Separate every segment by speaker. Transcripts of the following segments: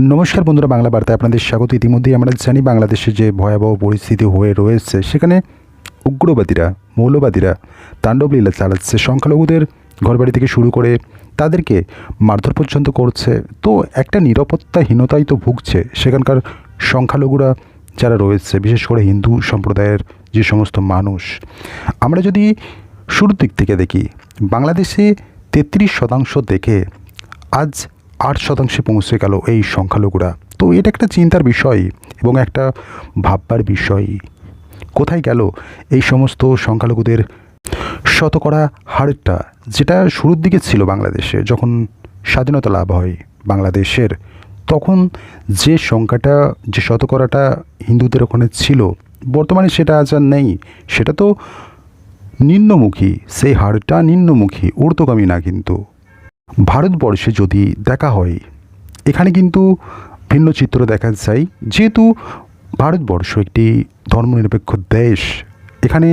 Speaker 1: নমস্কার বন্ধুরা, বাংলা বার্তায় আপনাদের স্বাগত। ইতিমধ্যেই আমরা জানি বাংলাদেশে যে ভয়াবহ পরিস্থিতি হয়ে রয়েছে, সেখানে উগ্রবাদীরা, মৌলবাদীরা তাণ্ডব তাণ্ডবলীলা চালাচ্ছে, সংখ্যালঘুদের ঘরবাড়ি থেকে শুরু করে তাদেরকে মারধর পর্যন্ত করছে। তো একটা নিরাপত্তাহীনতাই তো ভুগছে সেখানকার সংখ্যালঘুরা যারা রয়েছে, বিশেষ করে হিন্দু সম্প্রদায়ের যে সমস্ত মানুষ। আমরা যদি শুরুর দিক থেকে দেখি, বাংলাদেশে তেত্রিশ শতাংশ দেখে আজ আট শতাংশে পৌঁছে গেল এই সংখ্যালঘুরা। তো এটা একটা চিন্তার বিষয় এবং একটা ভাববার বিষয়। কোথায় গেল এই সমস্ত সংখ্যালঘুদের শতকরা হারটা? যেটা শুরুর দিকে ছিল বাংলাদেশে, যখন স্বাধীনতা লাভ হয় বাংলাদেশের, তখন যে সংখ্যাটা, যে শতকরাটা হিন্দুদের ওখানে ছিল, বর্তমানে সেটা আজ আর নেই। সেটা তো নিম্নমুখী, সেই হারটা নিম্নমুখী, ঊর্ধ্বগামী না কিন্তু। ভারতবর্ষে যদি দেখা হয়, এখানে কিন্তু ভিন্ন চিত্র দেখা যায়। যেহেতু ভারতবর্ষ একটি ধর্মনিরপেক্ষ দেশ, এখানে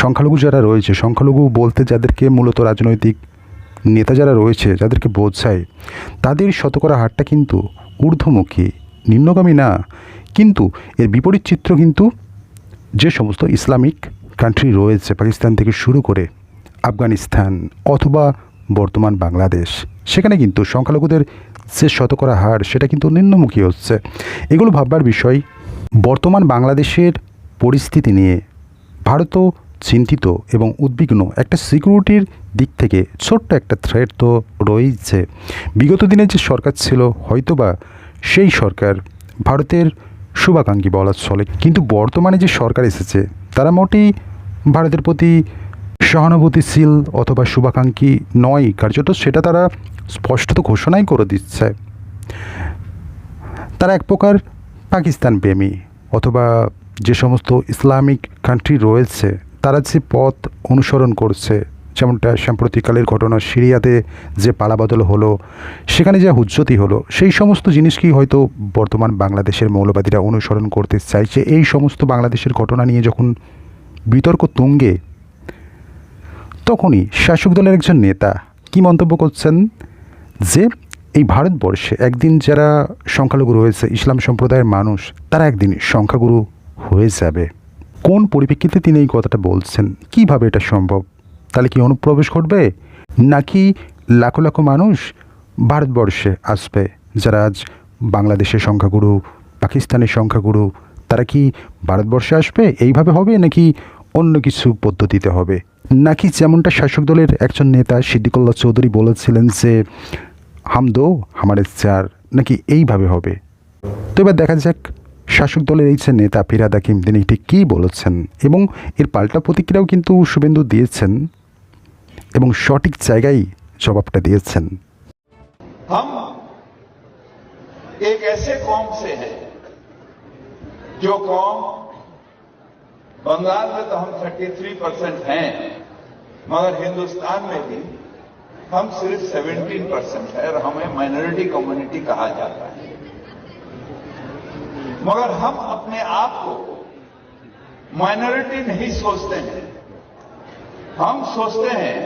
Speaker 1: সংখ্যালঘু যারা রয়েছে, সংখ্যালঘু বলতে যাদেরকে মূলত রাজনৈতিক নেতা যারা রয়েছে, যাদেরকে বোঝায়, তাদের শতকরা হারটা কিন্তু ঊর্ধ্বমুখী, নিম্নগামী না। কিন্তু এর বিপরীত চিত্র কিন্তু যে সমস্ত ইসলামিক কান্ট্রি রয়েছে, পাকিস্তান থেকে শুরু করে আফগানিস্তান অথবা বর্তমান বাংলাদেশ। সেখানে কিন্তু সংখ্যালঘুদের যে শতকরা হার, সেটা কিন্তু নিম্নমুখী হচ্ছে। এগুলো ভাববার বিষয়, বর্তমান বাংলাদেশের পরিস্থিতি নিয়ে ভারতও চিন্তিত এবং উদ্বিগ্ন। একটা সিকিউরিটির দিক থেকে ছোট্ট একটা থ্রেট তো রয়েছে বিগত দিনে যে সরকার ছিল, হয়তোবা সেই সরকার ভারতের শুভাকাঙ্ক্ষী বলা চলে। কিন্তু বর্তমানে যে সরকার এসেছে, তারা মোটেই ভারতের প্রতি সহানুভূতিশীল অথবা শুভাকাঙ্ক্ষী নয় কার্যত সেটা তারা স্পষ্টত ঘোষণাই করে দিচ্ছে। তারা এক প্রকার পাকিস্তান প্রেমী অথবা যে সমস্ত ইসলামিক কান্ট্রি রয়েছে, তারা যে পথ অনুসরণ করছে, যেমনটা সাম্প্রতিককালের ঘটনা সিরিয়াতে যে পালাবদল হলো, সেখানে যা হুজ্জতি হলো, সেই সমস্ত জিনিসকেই হয়তো বর্তমান বাংলাদেশের মৌলবাদীরা অনুসরণ করতে চাইছে? এই সমস্ত বাংলাদেশের ঘটনা নিয়ে যখন বিতর্ক তুঙ্গে তখনই শাসক দলের একজন নেতা কি মন্তব্য করছেন? যে এই ভারতবর্ষে একদিন যারা সংখ্যালঘু রয়েছে, ইসলাম সম্প্রদায়ের মানুষ, তারা একদিন সংখ্যাগুরু হয়ে যাবে। কোন পরিপ্রেক্ষিতে তিনি এই কথাটা বলছেন? কীভাবে এটা সম্ভব? তাহলে কি অনুপ্রবেশ ঘটবে? নাকি লাখো লাখো মানুষ ভারতবর্ষে আসবে, যারা আজ বাংলাদেশের সংখ্যাগুরু, পাকিস্তানের সংখ্যাগুরু, তারা কি ভারতবর্ষে আসবে? এইভাবে হবে নাকি অন্য কিছু পদ্ধতিতে হবে? নাকি যেমনটা শাসক দলের একজন নেতা সিদ্দিকুল্লাহ চৌধুরী বলেছিলেন যে হাম দো হামারে চার নাকি এইভাবে হবে তো এবার দেখা যাক শাসক দলের এই যে নেতা ফিরাদ হাকিম তিনি ঠিক কী বলেছেন এবং এর পাল্টা প্রতিক্রিয়াও কিন্তু শুভেন্দু দিয়েছেন এবং সঠিক জায়গায় জবাবটা দিয়েছেন
Speaker 2: हम एक ऐसे कौम से हैं जो कौम बंगाल में तो हम 33 परसेंट हैं, मगर हिंदुस्तान में भी हम सिर्फ़ 17 परसेंट है और हमें माइनॉरिटी कम्युनिटी कहा जाता है। मगर हम अपने आप को माइनॉरिटी नहीं सोचते हैं। हम सोचते हैं,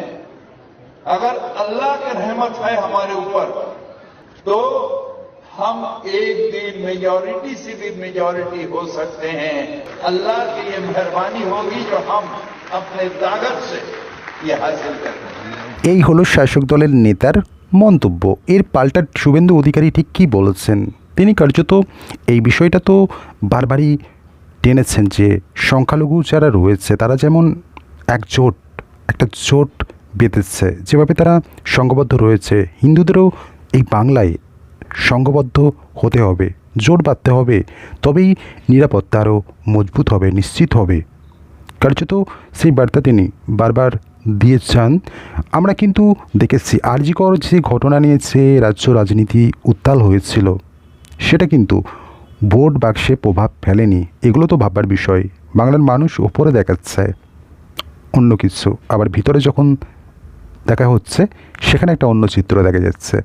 Speaker 2: अगर अल्लाह की रहमत है हमारे ऊपर तो हम एक दिन मेजॉरिटी से भी मेजॉरिटी हो सकते हैं अल्लाह की ये मेहरबानी होगी जो हम अपने ताकत से ये हासिल करते हैं
Speaker 1: এই হলো শাসক দলের নেতার মন্তব্য এর পাল্টা শুভেন্দু অধিকারী ঠিক কী বলেছেন তিনি কার্যত এই বিষয়টা তো বারবারই টেনেছেন যে সংখ্যালঘু যারা রয়েছে তারা যেমন একজোট একটা জোট বেঁধেছে যেভাবে তারা সংঘবদ্ধ রয়েছে হিন্দুদেরও এই বাংলায় সংঘবদ্ধ হতে হবে জোট বাঁধতে হবে, তবেই নিরাপত্তা আরও মজবুত হবে, নিশ্চিত হবে। কার্যত সেই বার্তা তিনি বারবার দিয়েছেন, আমরা কিন্তু দেখেছি আরজিকর যে ঘটনা নিয়েছে রাজ্য রাজনীতি উত্তাল হয়েছিল, সেটা কিন্তু ভোট বাক্সে প্রভাব ফেলেনি, এগুলো তো ভাববার বিষয়। বাংলার মানুষ ওপরে দেখাচ্ছে, অন্য কিছু। আবার ভিতরে যখন দেখা হচ্ছে, সেখানে একটা অন্য চিত্র দেখা যাচ্ছে।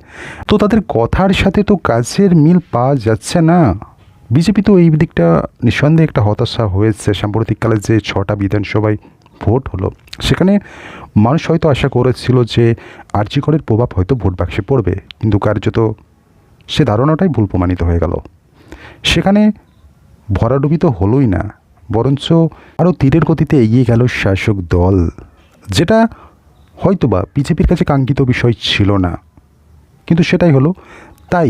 Speaker 1: তো তাদের কথার সাথে তো কাজের মিল পাওয়া যাচ্ছে না। বিজেপি তো এই দিকটা নিঃসন্দেহে একটা হতাশা হয়েছে। সাম্প্রতিককালে যে ছটা বিধানসভায় ভোট হলো, সেখানে মানুষ হয়তো আশা করেছিল যে আর্যিকরের প্রভাব হয়তো ভোট বাক্সে পড়বে। কিন্তু কার্যত সে ধারণাটাই ভুল প্রমাণিত হয়ে গেল। সেখানে ভরাডুবি তো হলোই না, বরঞ্চ আরও তীরের গতিতে এগিয়ে গেল শাসক দল, যেটা হয়তোবা বিজেপির কাছে কাঙ্ক্ষিত বিষয় ছিল না। কিন্তু সেটাই হলো, তাই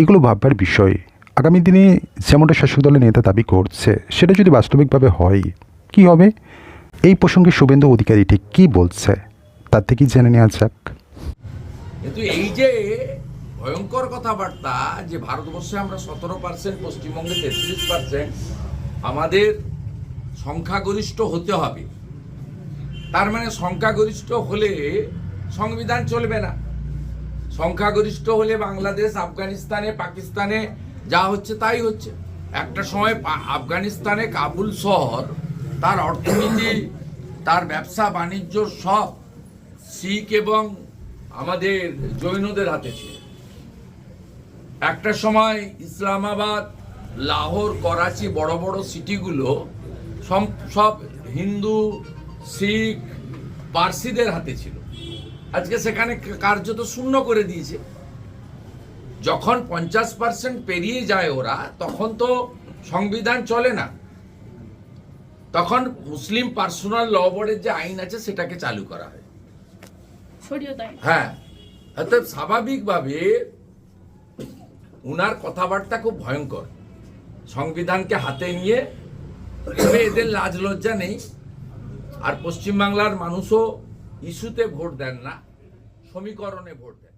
Speaker 1: এগুলো ভাববার বিষয়। আগামী দিনে যেমনটা শাসক দলের নেতা দাবি করছে, সেটা যদি বাস্তবিকভাবে হয়, কি হবে? এই প্রসঙ্গে শুভেন্দু অধিকারী ঠিক কী বলছে, তার থেকেই জেনে নেওয়া যাক।
Speaker 3: কিন্তু এই যে ভয়ঙ্কর কথাবার্তা যে ভারতবর্ষে আমরা সতেরো পার্সেন্ট, পশ্চিমবঙ্গে তেত্রিশ পার্সেন্ট, আমাদের সংখ্যাগরিষ্ঠ হতে হবে। তার মানে সংখ্যাগরিষ্ঠ হলে সংবিধান চলবে না। সংখ্যাগরিষ্ঠ হলে বাংলাদেশ, আফগানিস্তানে, পাকিস্তানে যা হচ্ছে তাই হচ্ছে। একটা সময় আফগানিস্তানে কাবুল শহর, তার অর্থনীতি, তার ব্যবসা, বাণিজ্য সব শিখ এবং আমাদের জৈনদের হাতে ছিল। একটা সময় ইসলামাবাদ, লাহোর, করাচি বড় বড় সিটিগুলো সব হিন্দু শিখ পার্সিদের হাতে ছিল। আজকে সেখানে কার্যত শূন্য করে দিয়েছে। যখন পঞ্চাশ পার্সেন্ট পেরিয়ে যায় ওরা তখন তো সংবিধান চলে না। তখন মুসলিম পার্সোনাল ল বোর্ডের যে আইন আছে সেটাকে চালু করা হয়। হ্যাঁ অর্থাৎ স্বাভাবিকভাবে উনার কথাবার্তা খুব ভয়ঙ্কর। সংবিধানকে হাতে নিয়ে এদের লাজ লজ্জা নেই। আর পশ্চিমবাংলার মানুষও ইস্যুতে ভোট দেন না সমীকরণে ভোট দেন